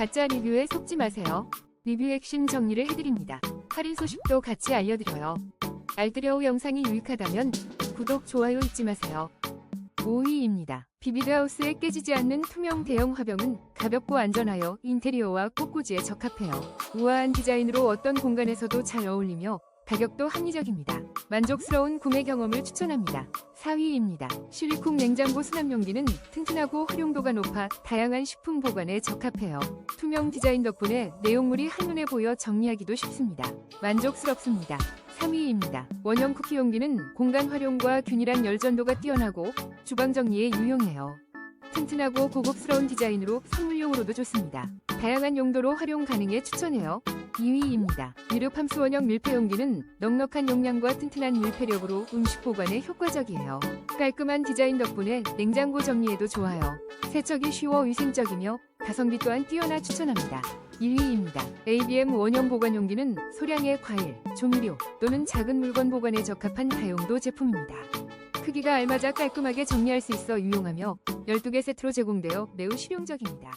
가짜 리뷰에 속지 마세요. 리뷰 핵심 정리를 해드립니다. 할인 소식도 같이 알려드려요. 알뜰여우 영상이 유익하다면 구독, 좋아요 잊지 마세요. 5위입니다. 비비드하우스에 깨지지 않는 투명 대형 화병은 가볍고 안전하여 인테리어와 꽃꽂이에 적합해요. 우아한 디자인으로 어떤 공간에서도 잘 어울리며 가격도 합리적입니다. 만족스러운 구매 경험을 추천합니다. 4위입니다. 실리콘 냉장고 수납 용기는 튼튼하고 활용도가 높아 다양한 식품 보관에 적합해요. 투명 디자인 덕분에 내용물이 한눈에 보여 정리하기도 쉽습니다. 만족스럽습니다. 3위입니다. 원형 쿠키 용기는 공간 활용과 균일한 열전도가 뛰어나고 주방 정리에 유용해요. 튼튼하고 고급스러운 디자인으로 선물용으로도 좋습니다. 다양한 용도로 활용 가능해 추천해요. 2위입니다. 유료팜스 원형 밀폐 용기는 넉넉한 용량과 튼튼한 밀폐력으로 음식 보관에 효과적이에요. 깔끔한 디자인 덕분에 냉장고 정리에도 좋아요. 세척이 쉬워 위생적이며 가성비 또한 뛰어나 추천합니다. 1위입니다. ABM 원형 보관 용기는 소량의 과일, 조미료 또는 작은 물건 보관에 적합한 다용도 제품입니다. 크기가 알맞아 깔끔하게 정리할 수 있어 유용하며 12개 세트로 제공되어 매우 실용적입니다.